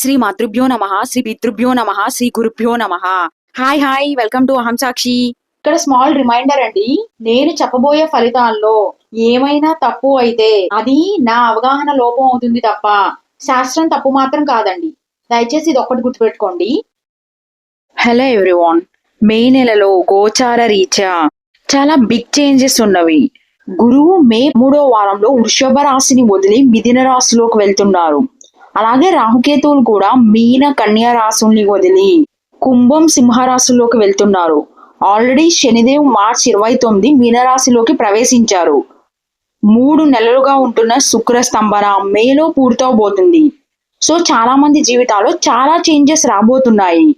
శ్రీ మాతృభ్యో నమ శ్రీ పితృభ్యో నమ శ్రీ గురుభ్యో నమ. హాయ్ హాయ్ వెల్కమ్ టు అహం సాక్షి ఇక్కడ స్మాల్ రిమైండర్ అండి నేను చెప్పబోయే ఫలితాల్లో ఏమైనా తప్పు అయితే అది నా అవగాహన లోపం అవుతుంది తప్ప శాస్త్రం తప్పు మాత్రం కాదండి. దయచేసి ఇది ఒక్కటి గుర్తుపెట్టుకోండి. హలో ఎవ్రీవాన్ మే నెలలో గోచార రీత్యా చాలా బిగ్ చేంజెస్ ఉన్నవి. గురువు మే మూడో వారంలో వృషభ రాశిని వదిలి మిథున రాశిలోకి వెళ్తున్నారు. అలాగే రాహుకేతువులు కూడా మీన కన్యా రాశుల్ని వదిలి కుంభం సింహరాశుల్లోకి వెళ్తున్నారు. ఆల్రెడీ శనిదేవ్ మార్చ్ ఇరవై తొమ్మిది మీనరాశిలోకి ప్రవేశించారు. మూడు నెలలుగా ఉంటున్న శుక్ర స్తంభన మేలో పూర్తవబోతుంది. సో చాలా మంది జీవితాల్లో చాలా చేంజెస్ రాబోతున్నాయి.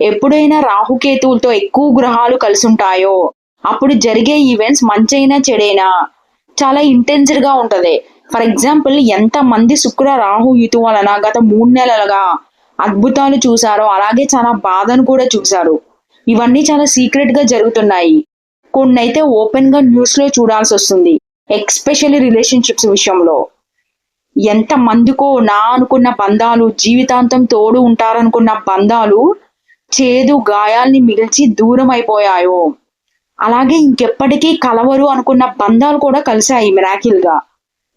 ఎప్పుడైనా రాహుకేతువులతో ఎక్కువ గ్రహాలు కలిసి ఉంటాయో అప్పుడు జరిగే ఈవెంట్స్ మంచైనా చెడైనా చాలా ఇంటెన్స్డ్గా ఉంటది. ఫర్ ఎగ్జాంపుల్ ఎంత మంది శుక్ర రాహు యుతు వలన గత మూడు నెలలుగా అద్భుతాలు చూసారో అలాగే చాలా బాధను కూడా చూశారు. ఇవన్నీ చాలా సీక్రెట్గా జరుగుతున్నాయి. కొన్ని అయితే ఓపెన్గా న్యూస్లో చూడాల్సి వస్తుంది ఎక్స్పెషల్లీ రిలేషన్షిప్స్ విషయంలో. ఎంత మందికో నా అనుకున్న బంధాలు జీవితాంతం తోడు ఉంటారనుకున్న బంధాలు చేదు గాయాల్ని మిగిల్చి దూరం అయిపోయాయో. అలాగే ఇంకెప్పటికీ కలవరు అనుకున్న బంధాలు కూడా కలిశాయి మిరాకిల్గా.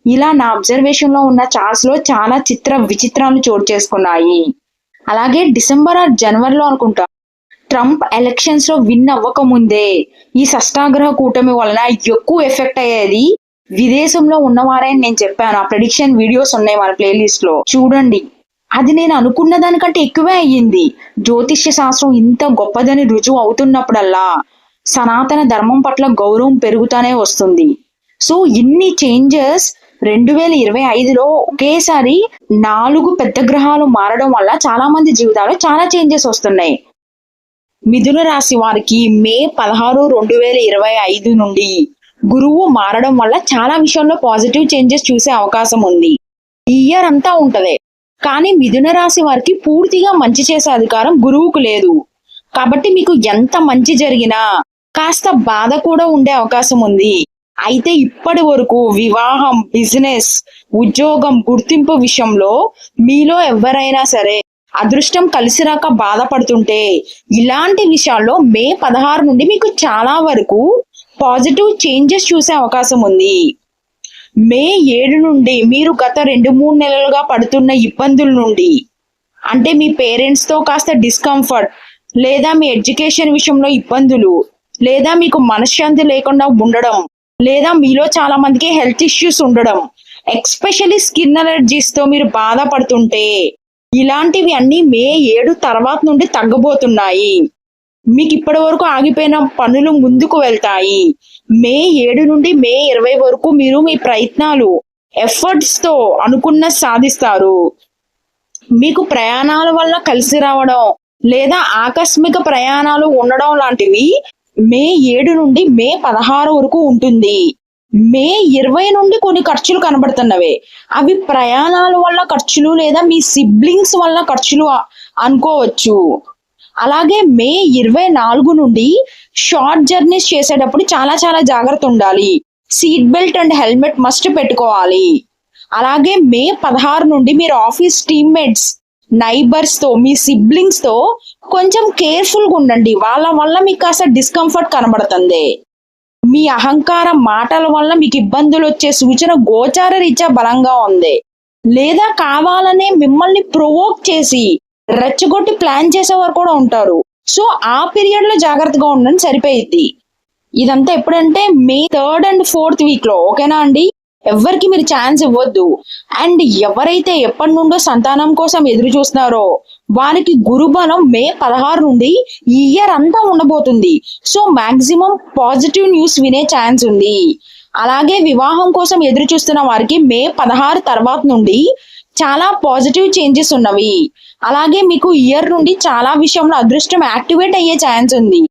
ఇలా నా అబ్జర్వేషన్లో ఉన్న చార్ట్స్లో చాలా చిత్ర విచిత్రాలు చోటు చేసుకున్నాయి. అలాగే డిసెంబర్ ఆర్ జనవరిలో అనుకుంటా ట్రంప్ ఎలక్షన్స్లో విన్ అవ్వక ముందే ఈ షష్టాగ్రహ కూటమి వలన ఎక్కువ ఎఫెక్ట్ అయ్యేది విదేశంలో ఉన్నవారని నేను చెప్పాను. ఆ ప్రెడిక్షన్ వీడియోస్ ఉన్నాయి మన ప్లేలిస్ట్లో. చూడండి. అది నేను అనుకున్న దానికంటే ఎక్కువే అయ్యింది. జ్యోతిష్య శాస్త్రం ఇంత గొప్పదని రుజువు అవుతున్నప్పుడల్లా సనాతన ధర్మం పట్ల గౌరవం పెరుగుతానే వస్తుంది. సో ఇన్ని చేంజెస్ రెండు వేల ఇరవై ఐదులో ఒకేసారి నాలుగు పెద్ద గ్రహాలు మారడం వల్ల చాలా మంది జీవితాల్లో చాలా చేంజెస్ వస్తున్నాయి. మిథున రాశి వారికి మే పదహారు రెండు వేల ఇరవై ఐదు నుండి గురువు మారడం వల్ల చాలా విషయంలో పాజిటివ్ చేంజెస్ చూసే అవకాశం ఉంది. ఈ ఇయర్ అంతా ఉంటది. కానీ మిథున రాశి వారికి పూర్తిగా మంచి చేసే అధికారం గురువుకు లేదు. కాబట్టి మీకు ఎంత మంచి జరిగినా కాస్త బాధ కూడా ఉండే అవకాశం ఉంది. అయితే ఇప్పటి వరకు వివాహం బిజినెస్ ఉద్యోగం గుర్తింపు విషయంలో మీలో ఎవరైనా సరే అదృష్టం కలిసి రాక బాధపడుతుంటే ఇలాంటి విషయాల్లో మే పదహారు నుండి మీకు చాలా వరకు పాజిటివ్ చేంజెస్ చూసే అవకాశం ఉంది. మే ఏడు నుండి మీరు గత రెండు మూడు నెలలుగా పడుతున్న ఇబ్బందుల నుండి అంటే మీ పేరెంట్స్తో కాస్త డిస్కంఫర్ట్ లేదా మీ ఎడ్యుకేషన్ విషయంలో ఇబ్బందులు లేదా మీకు మనశ్శాంతి లేకుండా ఉండడం లేదా మీలో చాలా మందికి హెల్త్ ఇష్యూస్ ఉండడం ఎక్స్పెషల్లీ స్కిన్ అలర్జీస్తో మీరు బాధపడుతుంటే ఇలాంటివి అన్ని మే ఏడు తర్వాత నుండి తగ్గబోతున్నాయి. మీకు ఇప్పటి వరకు ఆగిపోయిన పనులు ముందుకు వెళ్తాయి. మే ఏడు నుండి మే ఇరవై వరకు మీరు మీ ప్రయత్నాలు ఎఫర్ట్స్తో అనుకున్న సాధిస్తారు. మీకు ప్రయాణాల వల్ల కలిసి రావడం లేదా ఆకస్మిక ప్రయాణాలు ఉండడం లాంటివి మే ఏడు నుండి మే పదహారు వరకు ఉంటుంది. మే ఇరవై నుండి కొన్ని ఖర్చులు కనబడుతున్నవే. అవి ప్రయాణాల వల్ల ఖర్చులు లేదా మీ సిబ్లింగ్స్ వల్ల ఖర్చులు అనుకోవచ్చు. అలాగే మే ఇరవై నాలుగు నుండి షార్ట్ జర్నీస్ చేసేటప్పుడు చాలా చాలా జాగ్రత్త ఉండాలి. Seat belt and helmet must పెట్టుకోవాలి. అలాగే మే పదహారు నుండి మీరు ఆఫీస్ టీమ్మేట్స్ నైబర్స్తో మీ సిబ్లింగ్స్తో కొంచెం కేర్ఫుల్గా ఉండండి. వాళ్ళ వల్ల మీకు కాస్త డిస్కంఫర్ట్ కనబడుతుంది. మీ అహంకార మాటల వల్ల మీకు ఇబ్బందులు వచ్చే సూచన గోచార రీత్యా బలంగా ఉంది. లేదా కావాలనే మిమ్మల్ని ప్రొవోక్ చేసి రెచ్చగొట్టి ప్లాన్ చేసేవారు కూడా ఉంటారు. సో ఆ పీరియడ్లో జాగ్రత్తగా ఉండండి సరిపోయిద్ది. ఇదంతా ఎప్పుడంటే మే థర్డ్ అండ్ ఫోర్త్ వీక్లో ఓకేనా అండి? ఎవరికి మీరు ఛాన్స్ ఇవ్వద్దు. అండ్ ఎవరైతే ఎప్పటి నుండో సంతానం కోసం ఎదురు చూస్తున్నారో వారికి గురుబలం మే పదహారు నుండి ఈ ఇయర్ అంతా ఉండబోతుంది. సో మాక్సిమం పాజిటివ్ న్యూస్ వినే ఛాన్స్ ఉంది. అలాగే వివాహం కోసం ఎదురు చూస్తున్న వారికి మే పదహారు తర్వాత నుండి చాలా పాజిటివ్ చేంజెస్ ఉన్నవి. అలాగే మీకు ఇయర్ నుండి చాలా విషయంలో అదృష్టం యాక్టివేట్ అయ్యే ఛాన్స్ ఉంది.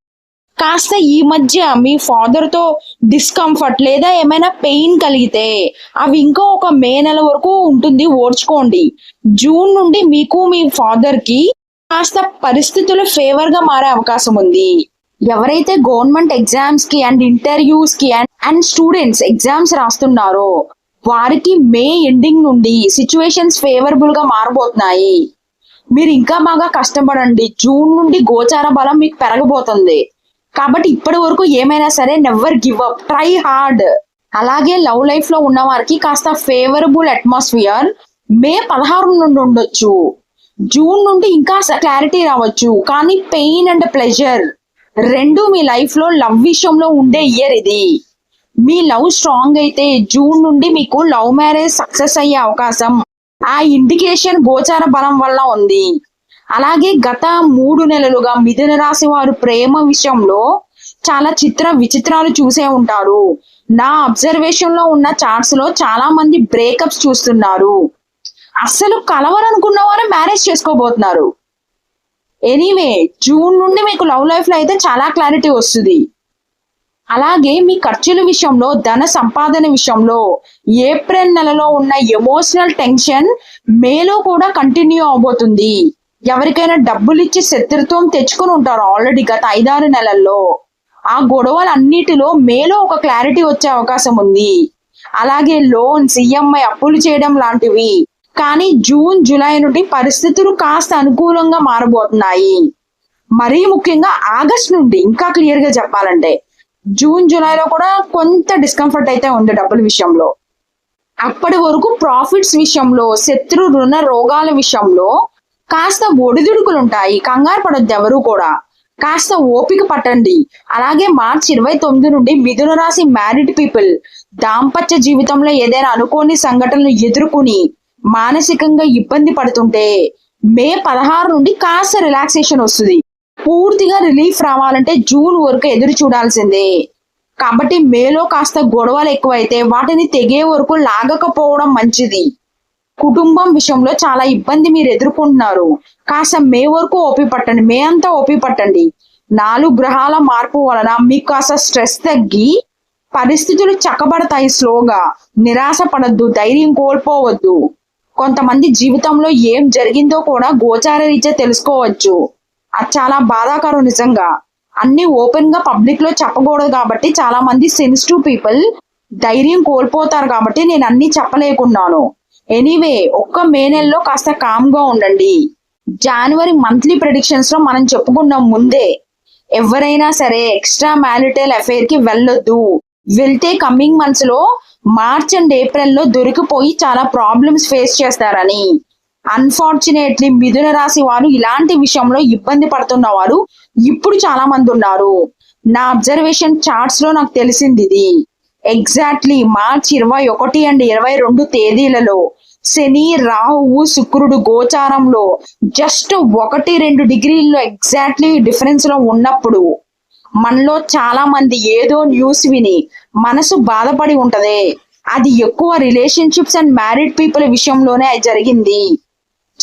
కాస్త ఈ మధ్య మీ ఫాదర్తో డిస్కంఫర్ట్ లేదా ఏమైనా పెయిన్ కలిగితే అవి ఇంకా ఒక మే నెల వరకు ఉంటుంది ఓడ్చుకోండి జూన్ నుండి మీకు మీ ఫాదర్కి కాస్త పరిస్థితులు ఫేవర్గా మారే అవకాశం ఉంది. ఎవరైతే గవర్నమెంట్ ఎగ్జామ్స్కి అండ్ ఇంటర్వ్యూస్కి అండ్ అండ్ స్టూడెంట్స్ ఎగ్జామ్స్ రాస్తున్నారో వారికి మే ఎండింగ్ నుండి సిచ్యువేషన్స్ ఫేవరబుల్గా మారబోతున్నాయి. మీరు ఇంకా బాగా కష్టపడండి. జూన్ నుండి గోచార బలం మీకు పెరగబోతుంది. కాబట్టి ఇప్పటి వరకు ఏమైనా సరే never give up try hard అలాగే లవ్ లైఫ్లో ఉన్న వారికి కాస్త ఫేవరబుల్ అట్మాస్ఫియర్ మే పదహారు నుండి ఉండొచ్చు. జూన్ నుండి ఇంకా క్లారిటీ రావచ్చు. కానీ పెయిన్ అండ్ ప్లెజర్ రెండు మీ లైఫ్లో లవ్ విషయంలో ఉండే ఇయర్ ఇది. మీ లవ్ స్ట్రాంగ్ అయితే జూన్ నుండి మీకు లవ్ మ్యారేజ్ సక్సెస్ అయ్యే అవకాశం. ఆ ఇండికేషన్ గోచార బలం వల్ల ఉంది. అలాగే గత మూడు నెలలుగా మిథున రాశి వారు ప్రేమ విషయంలో చాలా చిత్ర విచిత్రాలు చూసే ఉంటారు. నా అబ్జర్వేషన్లో ఉన్న చార్ట్స్లో చాలా మంది బ్రేకప్స్ చూస్తున్నారు. అస్సలు కలవరనుకున్న వారు మ్యారేజ్ చేసుకోబోతున్నారు. ఎనీవే జూన్ నుండి మీకు లవ్ లైఫ్లో అయితే చాలా క్లారిటీ వస్తుంది. అలాగే మీ ఖర్చుల విషయంలో ధన సంపాదన విషయంలో ఏప్రిల్ నెలలో ఉన్న ఎమోషనల్ టెన్షన్ మేలో కూడా కంటిన్యూ అవబోతుంది. ఎవరికైనా డబ్బులు ఇచ్చి శత్రుత్వం తెచ్చుకొని ఉంటారు ఆల్రెడీ గత ఐదారు నెలల్లో. ఆ గొడవలన్నిటిలో మేలో ఒక క్లారిటీ వచ్చే అవకాశం ఉంది. అలాగే లోన్స్ ఈఎంఐ అప్పులు చేయడం లాంటివి. కానీ జూన్ జూలై నుండి పరిస్థితులు కాస్త అనుకూలంగా మారబోతున్నాయి. మరీ ముఖ్యంగా ఆగస్ట్ నుండి ఇంకా క్లియర్గా చెప్పాలంటే. జూన్ జూలైలో కూడా కొంత డిస్కంఫర్ట్ అయితే ఉంది డబ్బుల విషయంలో. అప్పటి వరకు ప్రాఫిట్స్ విషయంలో శత్రు రుణ రోగాల విషయంలో కాస్త ఒడిదుడుకులుంటాయి. కంగారు పడొద్దు ఎవరు కూడా. కాస్త ఓపిక పట్టండి. అలాగే మార్చి ఇరవై తొమ్మిది నుండి మిథున రాశి మ్యారిడ్ పీపుల్ దాంపత్య జీవితంలో ఏదైనా అనుకోని సంఘటనలు ఎదుర్కొని మానసికంగా ఇబ్బంది పడుతుంటే మే పదహారు నుండి కాస్త రిలాక్సేషన్ వస్తుంది. పూర్తిగా రిలీఫ్ రావాలంటే జూన్ వరకు ఎదురు చూడాల్సిందే. కాబట్టి మేలో కాస్త గొడవలు ఎక్కువైతే వాటిని తెగే వరకు లాగకపోవడం మంచిది. కుటుంబం విషయంలో చాలా ఇబ్బంది మీరు ఎదుర్కొంటున్నారు. కాస్త మే వరకు ఓపి పట్టండి. మే అంతా ఓపి పట్టండి. నాలుగు గ్రహాల మార్పు వలన మీకు కాస్త స్ట్రెస్ తగ్గి పరిస్థితులు చక్కబడతాయి స్లోగా. నిరాశ పడద్దు ధైర్యం కోల్పోవద్దు. కొంతమంది జీవితంలో ఏం జరిగిందో కూడా గోచార రీత్యా తెలుసుకోవచ్చు. అది చాలా బాధాకరం నిజంగా. అన్ని ఓపెన్గా పబ్లిక్లో చెప్పకూడదు కాబట్టి చాలా మంది సెన్సిటివ్ పీపుల్ ధైర్యం కోల్పోతారు కాబట్టి నేను అన్ని చెప్పలేకున్నాను. ఎనీవే ఒక్క మే నెలలో కాస్త కామ్గా ఉండండి. జనవరి మంత్లీ ప్రెడిక్షన్స్లో మనం చెప్పుకున్నాం ముందే ఎవరైనా సరే ఎక్స్ట్రా మ్యారిటల్ అఫైర్కి వెళ్ళొద్దు. వెళ్తే కమింగ్ మంత్స్లో మార్చ్ అండ్ ఏప్రిల్లో దొరికిపోయి చాలా ప్రాబ్లమ్స్ ఫేస్ చేస్తారని. అన్ఫార్చునేట్లీ మిథున రాశి వారు ఇలాంటి విషయంలో ఇబ్బంది పడుతున్న వారు ఇప్పుడు చాలా మంది ఉన్నారు. నా అబ్జర్వేషన్ చార్ట్స్లో నాకు తెలిసింది ఇది. ఎగ్జాక్ట్లీ మార్చ్ ఇరవై ఒకటి అండ్ ఇరవై రెండు తేదీలలో శని రాహువు శుక్రుడు గోచారంలో జస్ట్ ఒకటి రెండు డిగ్రీల్లో ఎగ్జాక్ట్లీ డిఫరెన్స్లో ఉన్నప్పుడు మనలో చాలా మంది ఏదో న్యూస్ విని మనసు బాధపడి ఉంటదే. అది ఎక్కువ రిలేషన్షిప్స్ అండ్ మ్యారీడ్ పీపుల్ విషయంలోనే అది జరిగింది.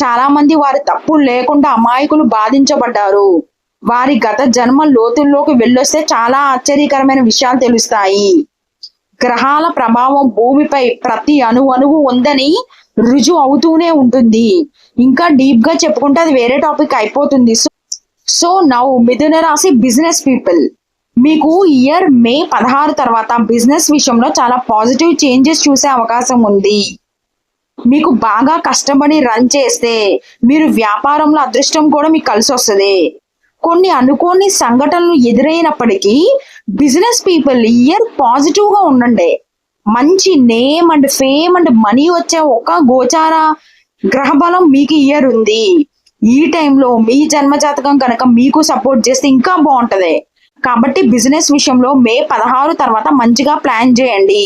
చాలా మంది వారి తప్పులు లేకుండా అమాయకులు బాధించబడ్డారు. వారి గత జన్మ లోతుల్లోకి వెళ్ళొస్తే చాలా ఆశ్చర్యకరమైన విషయాలు తెలుస్తాయి. గ్రహాల ప్రభావం భూమిపై ప్రతి అణు అణువు ఉందని రుజువు అవుతూనే ఉంటుంది. ఇంకా డీప్గా చెప్పుకుంటే అది వేరే టాపిక్ అయిపోతుంది. సో సో నౌ మిథున రాశి బిజినెస్ పీపుల్. మీకు ఇయర్ మే పదహారు తర్వాత బిజినెస్ విషయంలో చాలా పాజిటివ్ చేంజెస్ చూసే అవకాశం ఉంది. మీకు బాగా కష్టపడి రన్ చేస్తే మీరు వ్యాపారంలో అదృష్టం కూడా మీకు కలిసి వస్తుంది కొన్ని అనుకోని సంఘటనలు ఎదురైనప్పటికీ బిజినెస్ పీపుల్ ఇయర్ పాజిటివ్గా ఉండండి. మంచి name and fame and money వచ్చే ఒక గోచార గ్రహబలం మీకు ఇయర్ ఉంది. ఈ టైంలో మీ జన్మ జాతకం కనుక మీకు సపోర్ట్ చేస్తే ఇంకా బాగుంటది. కాబట్టి బిజినెస్ విషయంలో మే పదహారు తర్వాత మంచిగా ప్లాన్ చేయండి.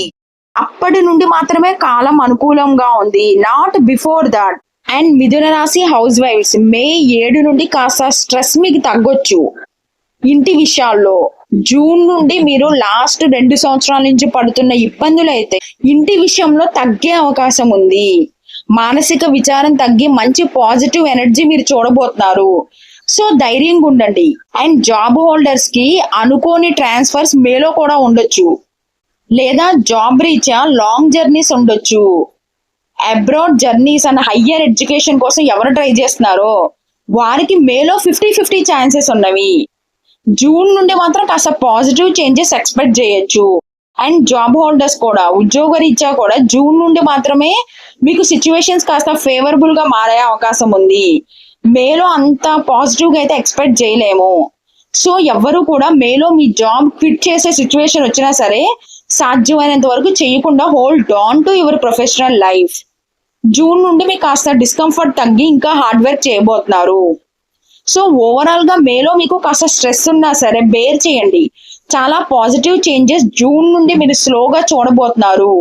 అప్పటి నుండి మాత్రమే కాలం అనుకూలంగా ఉంది. నాట్ బిఫోర్ దాట్ అండ్ మిథున రాశి హౌస్ వైఫ్స్ మే ఏడు నుండి కాస్త స్ట్రెస్ మీకు తగ్గొచ్చు. ఇంటి విషయాల్లో జూన్ నుండి మీరు లాస్ట్ రెండు సంవత్సరాల నుంచి పడుతున్న ఇబ్బందులు అయితే ఇంటి విషయంలో తగ్గే అవకాశం ఉంది. మానసిక విచారం తగ్గి మంచి పాజిటివ్ ఎనర్జీ మీరు చూడబోతున్నారు. సో ధైర్యంగా ఉండండి. అండ్ జాబ్ హోల్డర్స్కి అనుకోని ట్రాన్స్ఫర్స్ మేలో కూడా ఉండొచ్చు. లేదా జాబ్ రీత్యా లాంగ్ జర్నీస్ ఉండొచ్చు. Abroad journeys and higher education కోసం ఎవరు ట్రై చేస్తున్నారో వారికి మేలో ఫిఫ్టీ ఫిఫ్టీ ఛాన్సెస్ ఉన్నవి. జూన్ నుండి మాత్రం కాస్త పాజిటివ్ చేంజెస్ ఎక్స్పెక్ట్ చేయొచ్చు. అండ్ జాబ్ హోల్డర్స్ కూడా ఉద్యోగ రీత్యా కూడా జూన్ నుండి మాత్రమే మీకు సిచ్యువేషన్స్ కాస్త ఫేవరబుల్గా మారే అవకాశం ఉంది. మేలో అంత పాజిటివ్గా అయితే ఎక్స్పెక్ట్ చేయలేము. సో ఎవ్వరు కూడా మేలో మీ జాబ్ క్విట్ చేసే సిచ్యువేషన్ వచ్చినా సరే సాధ్యమైనంత వరకు చేయకుండా hold on to your professional life. June నుండి మీకు కాస్త డిస్కంఫర్ట్ తగ్గి ఇంకా హార్డ్ వర్క్ చేయబోతున్నారు. సో ఓవరాల్గా మేలో మీకు కాస్త స్ట్రెస్ ఉన్నా సరే బేర్ చేయండి. చాలా పాజిటివ్ చేంజెస్ జూన్ నుండి మీరు స్లోగా చూడబోతున్నారు.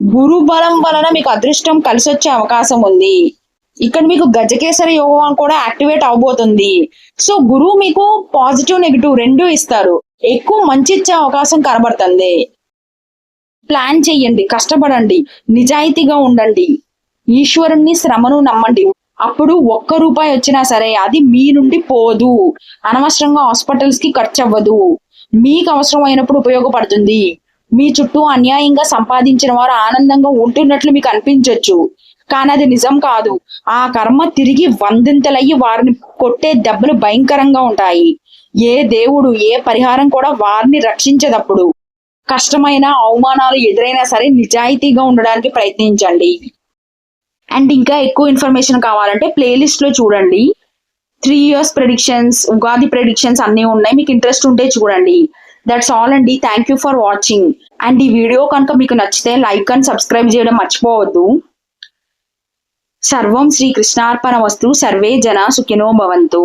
గురు బలం వలన మీకు అదృష్టం కలిసి వచ్చే అవకాశం ఉంది. ఇక్కడ మీకు గజకేసరి యోగం కూడా యాక్టివేట్ అవబోతుంది. సో గురువు మీకు పాజిటివ్ నెగిటివ్ రెండు ఇస్తారు. ఎక్కువ మంచి ఇచ్చే అవకాశం కనబడుతుంది. ప్లాన్ చెయ్యండి కష్టపడండి నిజాయితీగా ఉండండి. ఈశ్వరుణ్ణి శ్రమను నమ్మండి. అప్పుడు ఒక్క రూపాయి వచ్చినా సరే అది మీ నుండి పోదు. అనవసరంగా హాస్పిటల్స్కి ఖర్చు అవ్వదు మీకు అవసరమైనప్పుడు ఉపయోగపడుతుంది. మీ చుట్టూ అన్యాయంగా సంపాదించిన వారు ఆనందంగా ఉంటున్నట్లు మీకు అనిపించవచ్చు కానీ అది నిజం కాదు. ఆ కర్మ తిరిగి వందింతలయ్యి వారిని కొట్టే దెబ్బలు భయంకరంగా ఉంటాయి. ఏ దేవుడు ఏ పరిహారం కూడా వారిని రక్షించదప్పుడు. కష్టమైన అవమానాలు ఎదురైనా సరే నిజాయితీగా ఉండడానికి ప్రయత్నించండి. అండ్ ఇంకా ఎక్కువ ఇన్ఫర్మేషన్ కావాలంటే ప్లేలిస్ట్లో చూడండి. Three years predictions Ugadi predictions అన్నీ ఉన్నాయి. మీకు ఇంట్రెస్ట్ ఉంటే చూడండి. దట్స్ ఆల్ అండి. Thank you for watching and ఈ వీడియో కనుక మీకు నచ్చితే లైక్ అండ్ సబ్స్క్రైబ్ చేయడం మర్చిపోవద్దు. సర్వం శ్రీ కృష్ణార్పణ వస్తు. సర్వే జన సుఖినో భవంతు.